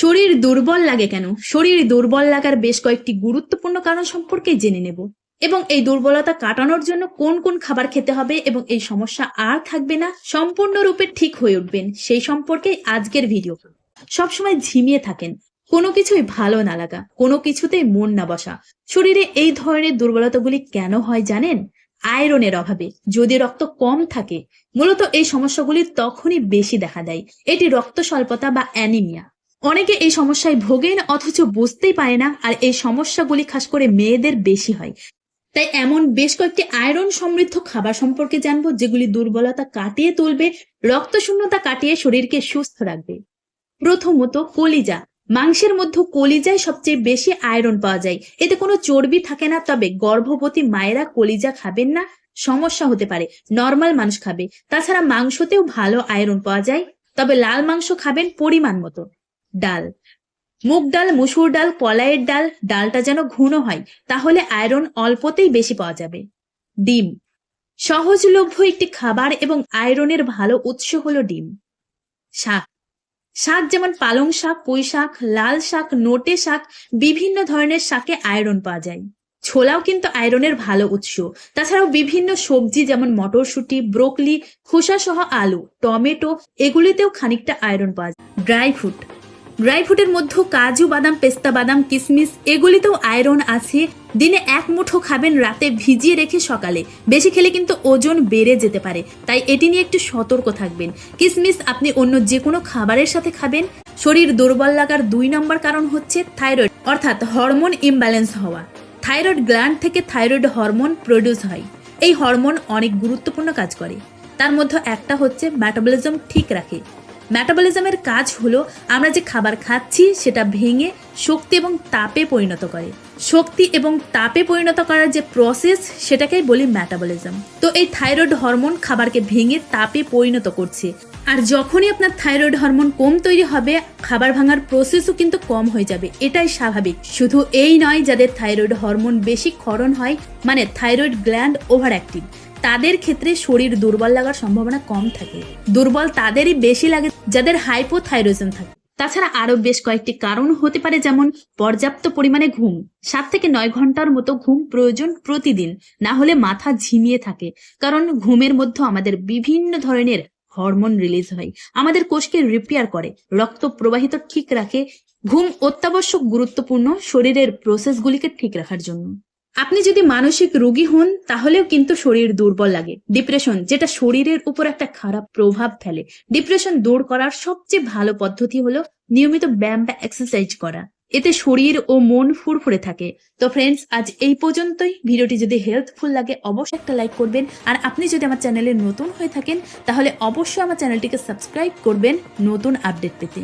শরীর দুর্বল লাগে কেন? শরীর দুর্বল লাগার বেশ কয়েকটি গুরুত্বপূর্ণ কারণ সম্পর্কে জেনে নেব। এবং এই দুর্বলতা কাটানোর জন্য কোন কোন খাবার খেতে হবে এবং এই সমস্যা আর থাকবে না, সম্পূর্ণরূপে ঠিক হয়ে উঠবেন সেই সম্পর্কে আজকের ভিডিও সবসময় ঝিমিয়ে থাকেন। কোনো কিছুই ভালো না লাগা, কোনো কিছুতেই মন না বসা। শরীরে এই ধরনের দুর্বলতাগুলি কেন হয় জানেন? আয়রনের অভাবে। যদি রক্ত কম থাকে, মূলত এই সমস্যাগুলি তখনই বেশি দেখা দেয়। এটি রক্ত স্বল্পতা বা অ্যানিমিয়া অনেকে এই সমস্যায় ভোগেন, অথচ বুঝতেই পারে না, আর এই সমস্যাগুলি খাস করে মেয়েদের বেশি হয়। তাই এমন বেশ কয়েকটি আয়রন সমৃদ্ধ খাবার সম্পর্কে জানব, যেগুলি দুর্বলতা কাটিয়ে তুলবে রক্ত শূন্যতা কাটিয়ে শরীরকে সুস্থ রাখবে। প্রথমত কলিজা। মাংসের মধ্যে কলিজায় সবচেয়ে বেশি আয়রন পাওয়া যায়। এতে কোনো চর্বি থাকে না, তবে গর্ভবতী মায়েরা কলিজা খাবেন না, সমস্যা হতে পারে, নর্মাল মানুষ খাবে। তাছাড়া মাংসতেও ভালো আয়রন পাওয়া যায়, তবে লাল মাংস খাবেন পরিমাণ মতো। ডাল। মুগ ডাল, মুসুর ডাল, কলাইয়ের ডাল, ডালটা যেন ঘন হয়, তাহলে আয়রন অল্পতেই বেশি পাওয়া যাবে। ডিম। সহজলভ্য একটি খাবার এবং আয়রনের ভালো উৎস হলো ডিম। শাক। শাক যেমন পালং শাক, পুঁই শাক, লাল শাক, নোটে শাক, বিভিন্ন ধরনের শাকে আয়রন পাওয়া যায়। ছোলাও কিন্তু আয়রনের ভালো উৎস। তাছাড়াও বিভিন্ন সবজি যেমন মটরশুঁটি, ব্রোকলি, খোসা সহ আলু, টমেটো, এগুলিতেও খানিকটা আয়রন পাওয়া যায়। Dry fruit. ড্রাই ফ্রুটের মধ্যে কাজু, বাদাম, পেস্তা, বাদাম কিশমিশ এগুলিতেও আয়রন আছে। দিনে এক মুঠো খাবেন, রাতে ভিজিয়ে রেখে সকালে। বেশি খেলে কিন্তু ওজন বেড়ে যেতে পারে। তাই এটি নিয়ে একটু সতর্ক থাকবেন। কিশমিশ আপনি অন্য যে কোনো খাবারের সাথে খাবেন। শরীর দুর্বল লাগার দুই নম্বর কারণ হচ্ছে থাইরয়েড, অর্থাৎ হরমোন ইমব্যালেন্স হওয়া। থাইরয়েড গ্ল্যান্ড থেকে থাইরয়েড হরমোন প্রডিউস হয়। এই হরমোন অনেক গুরুত্বপূর্ণ কাজ করে। তার মধ্যে একটা হচ্ছে ম্যাটাবলিজম ঠিক রাখে। মেটাবলিজমের কাজ হলো আমরা যে খাবার খাচ্ছি সেটা ভেঙে শক্তি এবং তাপে পরিণত করে। শক্তি এবং তাপে পরিণত করার যে প্রসেস সেটাকেই বলি ম্যাটাবলিজম তো এই থাইরয়েড হরমোন খাবারকে ভেঙে তাপে পরিণত করছে। আর যখনই আপনার থাইরয়েড হরমোন কম তৈরি হবে, খাবার ভাঙার প্রসেসও কিন্তু কম হয়ে যাবে। এটাই স্বাভাবিক। শুধু এই নয়, যাদের থাইরয়েড হরমোন বেশি ক্ষরণ হয় মানে থাইরয়েড গ্ল্যান্ড ওভার অ্যাক্টিভ তাদের ক্ষেত্রে শরীর দুর্বল লাগার সম্ভাবনা কম থাকে। দুর্বল তাদেরই বেশি লাগে, যাদের হাইপোথাইরয়েজম থাকে। তাছাড়া আরও বেশ কয়েকটি কারণ হতে পারে, যেমন পর্যাপ্ত পরিমাণে ঘুম। সাত থেকে নয় ঘণ্টার মতো ঘুম প্রয়োজন প্রতিদিন, না হলে মাথা ঝিমিয়ে থাকে। কারণ ঘুমের মধ্যে আমাদের বিভিন্ন ধরনের হরমোন রিলিজ হয়। আমাদের কোষকে রিপেয়ার করে, রক্ত প্রবাহিত ঠিক রাখে, ঘুম অত্যাবশ্যক গুরুত্বপূর্ণ শরীরের প্রসেসগুলিকে ঠিক রাখার জন্য। আপনি যদি মানসিক রোগী হন, তাহলেও কিন্তু শরীর দুর্বল লাগে। ডিপ্রেশন যেটা শরীরের উপর একটা খারাপ প্রভাব ফেলে। ডিপ্রেশন দূর করার সবচেয়ে ভালো পদ্ধতি হলো নিয়মিত ব্যায়াম বা এক্সারসাইজ করা। এতে শরীর ও মন ফুরফুরে থাকে। তো ফ্রেন্ডস আজ এই পর্যন্তই। ভিডিওটি যদি হেল্পফুল লাগে, অবশ্যই একটা লাইক করবেন। আর আপনি যদি আমার চ্যানেলে নতুন হয়ে থাকেন, তাহলে অবশ্যই আমার চ্যানেলটিকে সাবস্ক্রাইব করবেন নতুন আপডেট পেতে।